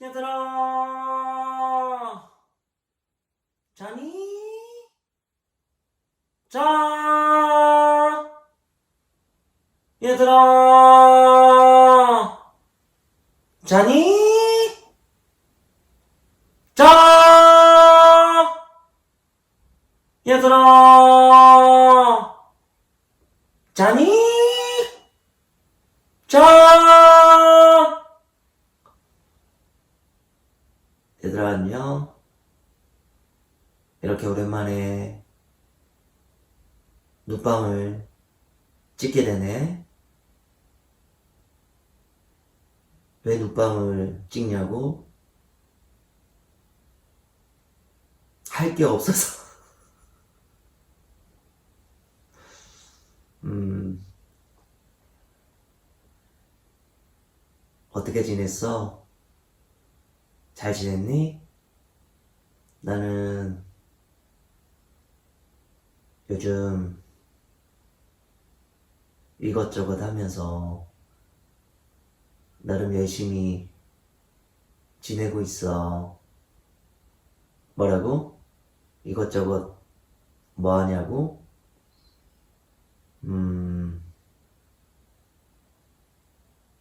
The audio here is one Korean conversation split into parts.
얘들아 자니? 자 얘들아 자니? 자 얘들아 자니? 자 얘들아 안녕 이렇게 오랜만에 눕밤을 찍게 되네 왜 눕밤을 찍냐고? 할 게 없어서 음 어떻게 지냈어? 잘 지냈니? 나는 요즘 이것저것 하면서 나름 열심히 지내고 있어. 뭐라고? 이것저것 뭐 하냐고? 음,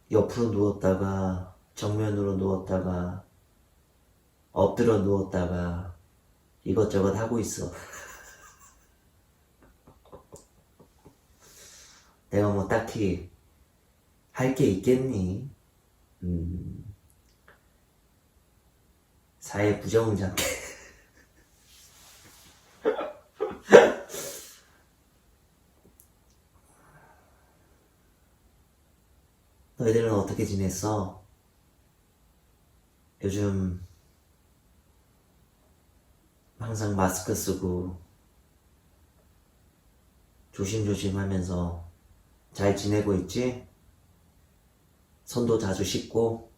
옆으로 누웠다가 정면으로 누웠다가 엎드려 누웠다가 이것저것 하고 있어. 내가 뭐 딱히 할 게 있겠니? 음, 사회 부정장애. 너희들은 어떻게 지냈어? 요즘 항상 마스크 쓰고 조심조심 하면서 잘 지내고 있지? 손도 자주 씻고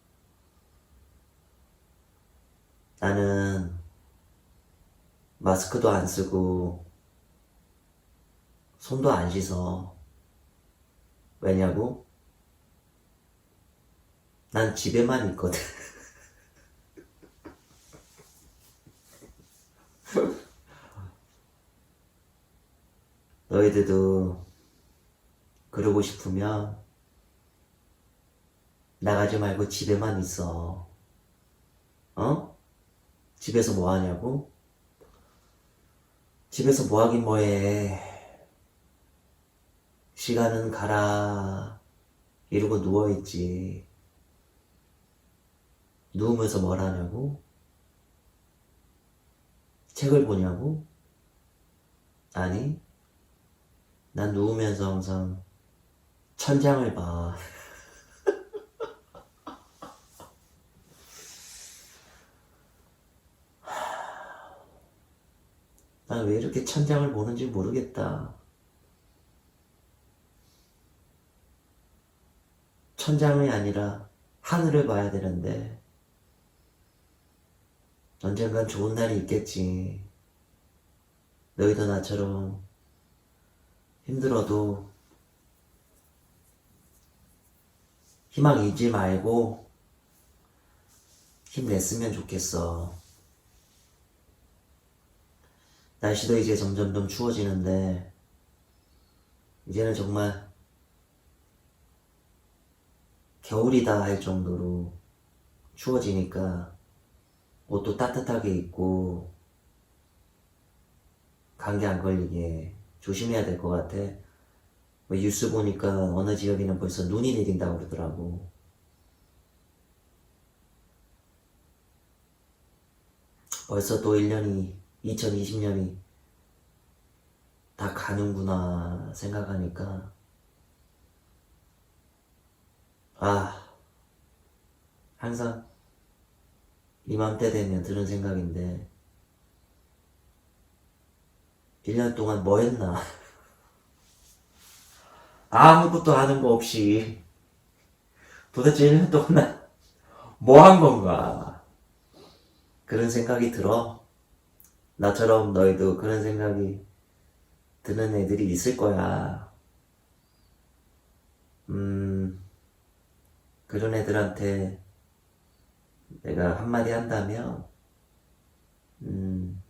나는 마스크도 안 쓰고 손도 안 씻어. 왜냐고? 난 집에만 있거든. 너희들도 그러고 싶으면 나가지 말고 집에만 있어. 어? 집에서 뭐 하냐고? 집에서 뭐 하긴 뭐해. 시간은 가라. 이러고 누워있지. 누우면서 뭘 하냐고? 책을 보냐고? 아니, 난 누우면서 항상 천장을 봐. 난 왜 이렇게 천장을 보는지 모르겠다. 천장이 아니라 하늘을 봐야 되는데, 언젠간 좋은 날이 있겠지. 너희도 나처럼 힘들어도 희망 잃지 말고 힘냈으면 좋겠어. 날씨도 이제 점점점 추워지는데, 이제는 정말 겨울이다 할 정도로 추워지니까 옷도 따뜻하게 입고 감기 안 걸리게 조심해야 될 것 같아. 뭐 뉴스 보니까 어느 지역에는 벌써 눈이 내린다고 그러더라고. 벌써 또 1년이, 2020년이 다 가는구나 생각하니까, 아, 항상 이맘때 되면 드는 생각인데, 1년 동안 뭐 했나? 아무것도 하는 거 없이 도대체 1년 동안 뭐 한 건가? 그런 생각이 들어. 나처럼 너희도 그런 생각이 드는 애들이 있을 거야. 음, 그런 애들한테 내가 한마디 한다면, 음,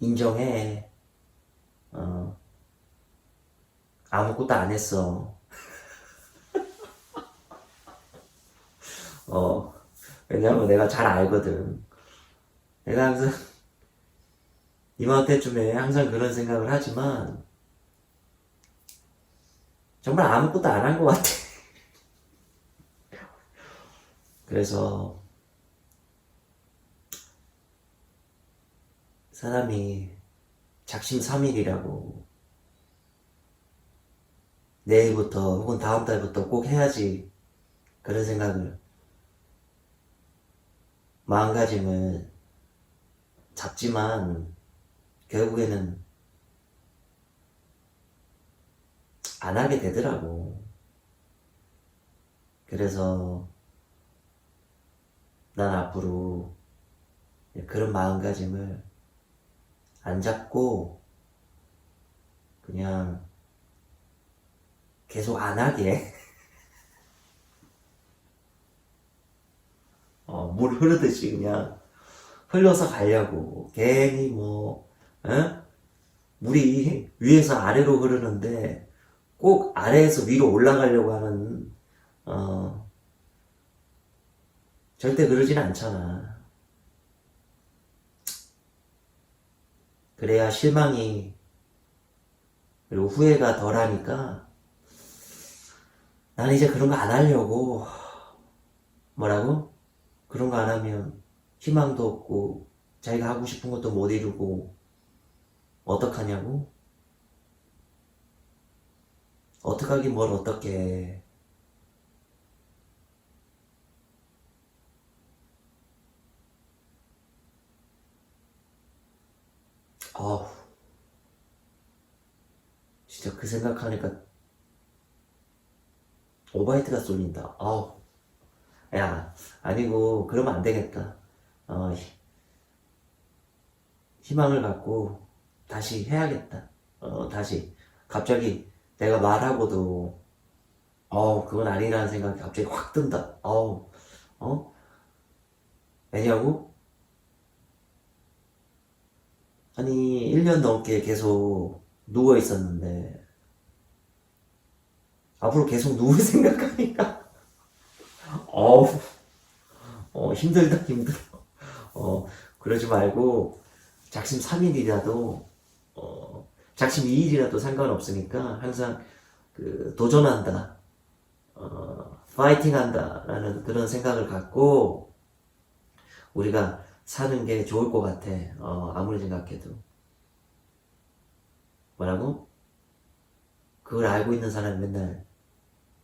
인정해. 어, 아무것도 안 했어. 어, 왜냐면 내가 잘 알거든. 내가 항상 이맘때쯤에 항상 그런 생각을 하지만 정말 아무것도 안 한 것 같아. 그래서 사람이 작심삼일이라고 내일부터 혹은 다음 달부터 꼭 해야지 그런 생각을 마음가짐을 잡지만 결국에는 안 하게 되더라고. 그래서 난 앞으로 그런 마음가짐을 안 잡고 그냥 계속 안 하게 어, 물 흐르듯이 그냥 흘러서 가려고 괜히 뭐 어? 물이 위에서 아래로 흐르는데 꼭 아래에서 위로 올라가려고 하는 어, 절대 그러진 않잖아. 그래야 실망이 그리고 후회가 덜하니까 난 이제 그런 거 안 하려고 뭐라고? 그런 거 안 하면 희망도 없고 자기가 하고 싶은 것도 못 이루고 어떡하냐고? 어떡하긴 뭘 어떡해. 아우, 진짜 그 생각하니까 오바이트가 쏠린다. 아우, 야, 아니고, 그러면 안 되겠다. 어, 희- 희망을 갖고 다시 해야겠다. 어, 다시. 갑자기 내가 말하고도, 어, 그건 아니라는 생각이 갑자기 확 든다. 어우, 어? 왜냐고? 아니, 1년 넘게 계속 누워 있었는데, 앞으로 계속 누울 생각하니까, 어우, 어, 힘들다, 힘들어. 어, 그러지 말고, 작심 3일이라도, 어, 작심 2일이라도 상관없으니까, 항상, 그, 도전한다, 어, 파이팅 한다, 라는 그런 생각을 갖고, 우리가 사는 게 좋을 것 같아. 어, 아무리 생각해도. 뭐라고? 그걸 알고 있는 사람이 맨날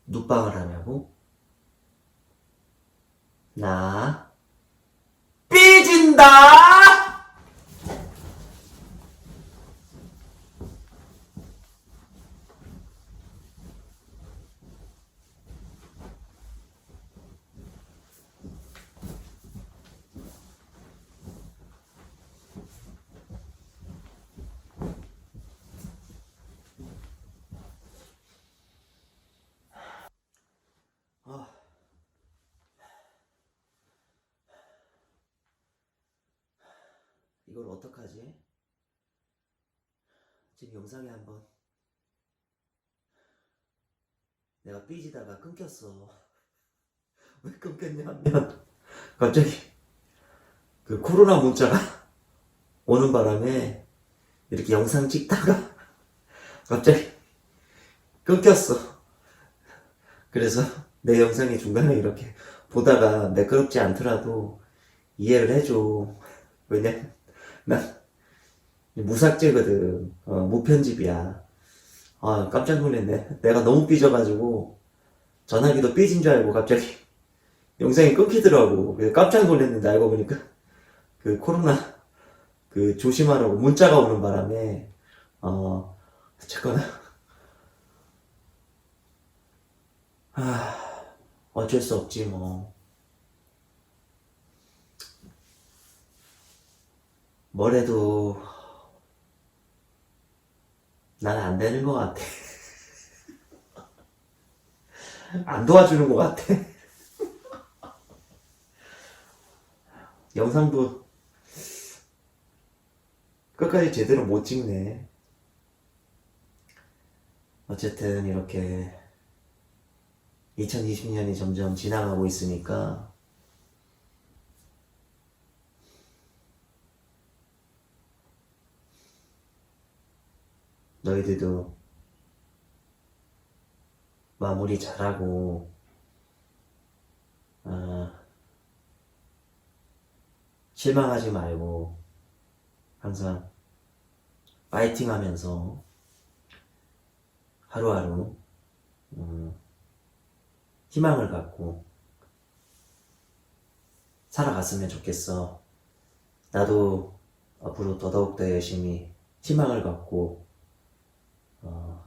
눕방을 하냐고? 나 삐진다! 이걸 어떡하지? 지금 영상에 한번 내가 삐지다가 끊겼어. 왜 끊겼냐면 갑자기 그 코로나 문자가 오는 바람에 이렇게 영상 찍다가 갑자기 끊겼어. 그래서 내 영상이 중간에 이렇게 보다가 매끄럽지 않더라도 이해를 해줘. 왜냐? 난 무삭제거든. 어, 무편집이야. 아, 깜짝 놀랐네. 내가 너무 삐져가지고 전화기도 삐진 줄 알고 갑자기 영상이 끊기더라고. 깜짝 놀랐는데 알고 보니까 그 코로나 그 조심하라고 문자가 오는 바람에 어, 어쨌거나 아, 어쩔 수 없지 뭐. 뭐래도 난 안 되는 것 같아. 안 도와주는 것 같아. 영상도 끝까지 제대로 못 찍네. 어쨌든 이렇게 2020년이 점점 지나가고 있으니까 너희들도 마무리 잘하고 아, 실망하지 말고 항상 파이팅 하면서 하루하루 음, 희망을 갖고 살아갔으면 좋겠어. 나도 앞으로 더더욱 더 열심히 희망을 갖고 어,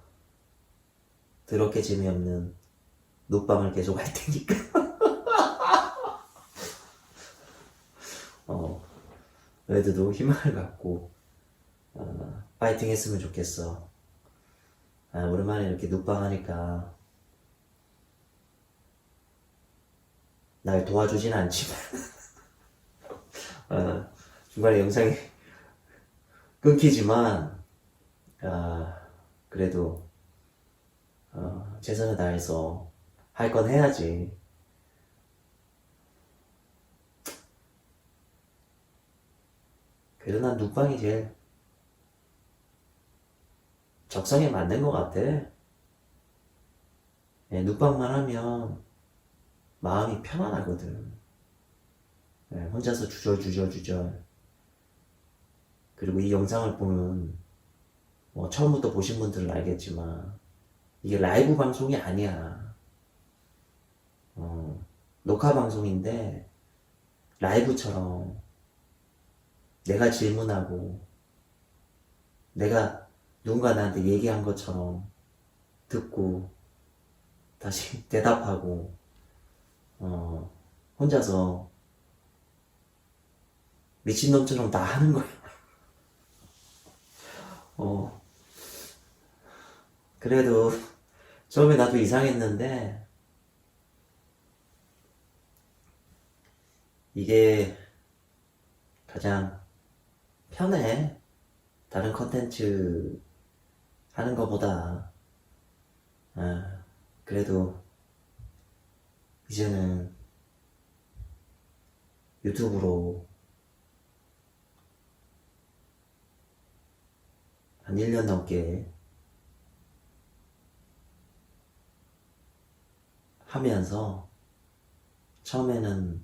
더럽게 재미없는 눕방을 계속 할 테니까. 어, 너희들도 희망을 갖고 어, 파이팅 했으면 좋겠어. 아, 오랜만에 이렇게 눕방 하니까 날 도와주진 않지만 어, 중간에 영상이 끊기지만 아, 그래도 어, 최선을 다해서 할 건 해야지. 그래도 난 눕방이 제일 적성에 맞는 것 같아. 예, 눕방만 하면 마음이 편안하거든. 예, 혼자서 주절주절주절. 그리고 이 영상을 보는 뭐 처음부터 보신 분들은 알겠지만 이게 라이브 방송이 아니야. 어, 녹화 방송인데 라이브처럼 내가 질문하고 내가 누군가 나한테 얘기한 것처럼 듣고 다시 대답하고 어, 혼자서 미친놈처럼 다 하는 거야. 어, 그래도 처음에 나도 이상했는데 이게 가장 편해. 다른 컨텐츠 하는 것보다. 아, 그래도 이제는 유튜브로 한 1년 넘게 하면서 처음에는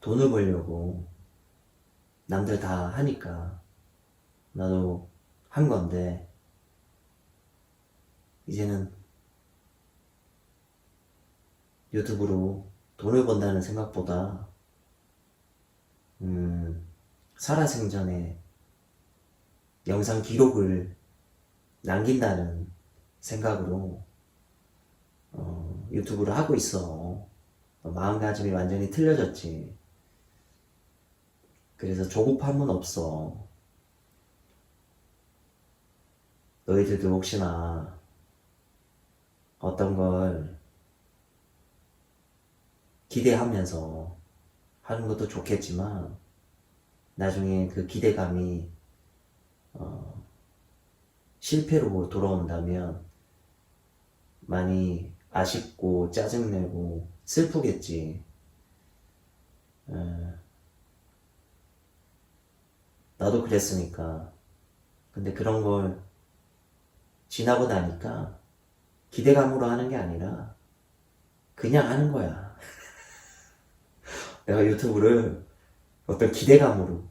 돈을 벌려고 남들 다 하니까 나도 한 건데 이제는 유튜브로 돈을 번다는 생각보다 음, 살아생전에 영상 기록을 남긴다는 생각으로 어, 유튜브를 하고 있어. 마음가짐이 완전히 틀려졌지. 그래서 조급함은 없어. 너희들도 혹시나 어떤 걸 기대하면서 하는 것도 좋겠지만 나중에 그 기대감이 어, 실패로 돌아온다면 많이 아쉽고 짜증내고 슬프겠지. 에, 나도 그랬으니까. 근데 그런 걸 지나고 나니까 기대감으로 하는 게 아니라 그냥 하는 거야. 내가 유튜브를 어떤 기대감으로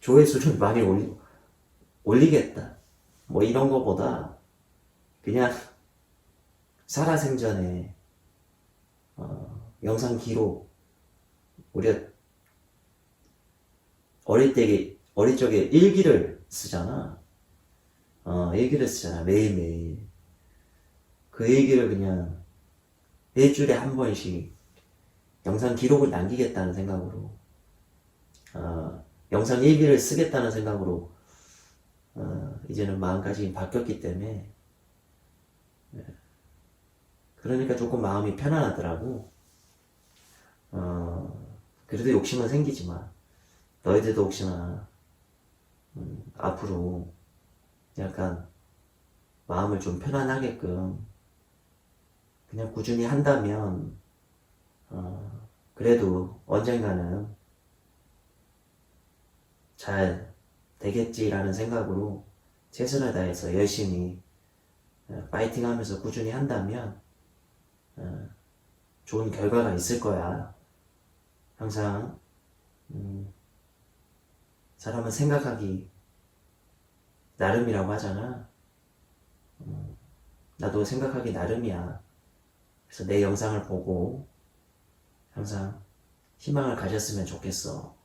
조회수를 많이 올리, 올리겠다. 뭐 이런 거보다 그냥 살아생전에 어, 영상 기록 우리가 어릴 때 어릴 적에 일기를 쓰잖아. 어, 일기를 쓰잖아. 매일 매일. 그 일기를 그냥 일주일에 한 번씩 영상 기록을 남기겠다는 생각으로 어, 영상 일기를 쓰겠다는 생각으로 어, 이제는 마음까지 바뀌었기 때문에 예. 그러니까 조금 마음이 편안하더라고. 어, 그래도 욕심은 생기지만 너희들도 혹시나 음, 앞으로 약간 마음을 좀 편안하게끔 그냥 꾸준히 한다면 어, 그래도 언젠가는 잘 되겠지라는 생각으로 최선을 다해서 열심히 어, 파이팅 하면서 꾸준히 한다면 어, 좋은 결과가 있을 거야. 항상 음, 사람은 생각하기 나름이라고 하잖아. 음, 나도 생각하기 나름이야. 그래서 내 영상을 보고 항상 희망을 가졌으면 좋겠어.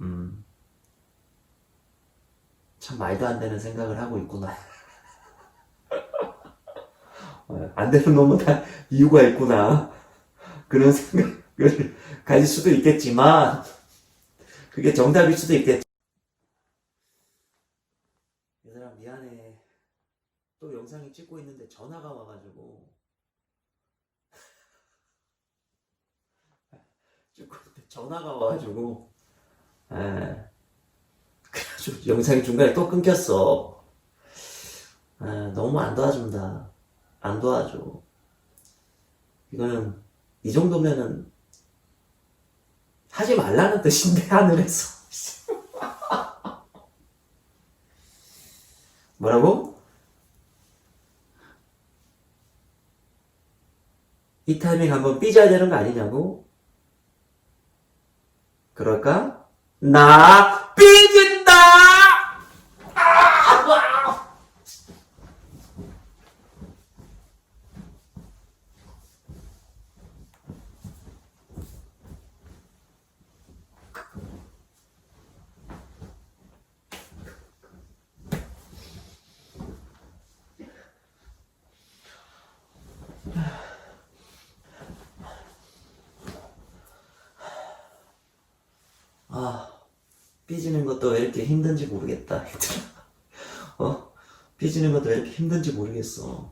음, 참 말도 안 되는 생각을 하고 있구나. 어, 안 되는 놈은 다 이유가 있구나. 그런 생각을 가질 수도 있겠지만, 그게 정답일 수도 있겠지. 얘들아, 미안해. 또 영상이 찍고 있는데 전화가 와가지고. 찍고 있는데 전화가 와가지고. 에. 그래가지고 영상이 중간에 또 끊겼어. 아, 너무 안 도와준다. 안 도와줘. 이거는, 이 정도면은, 하지 말라는 뜻인데, 하늘에서. 뭐라고? 이 타이밍 한번 삐져야 되는 거 아니냐고? 그럴까? 나 삐진다! 아, 삐지는 것도 왜 이렇게 힘든지 모르겠다. 어? 삐지는 것도 왜 이렇게 힘든지 모르겠어.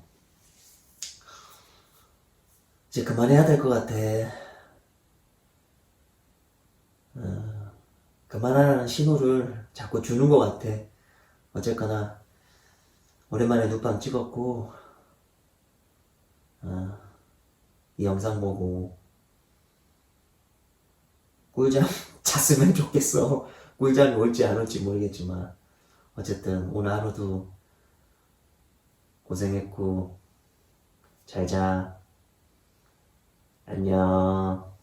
이제 그만해야 될 것 같아. 어, 그만하라는 신호를 자꾸 주는 것 같아. 어쨌거나, 오랜만에 눕방 찍었고, 어, 이 영상 보고, 꿀잠 잤으면 좋겠어. 꿀잠이 올지 안 올지 모르겠지만. 어쨌든 오늘 하루도 고생했고, 잘 자. 안녕.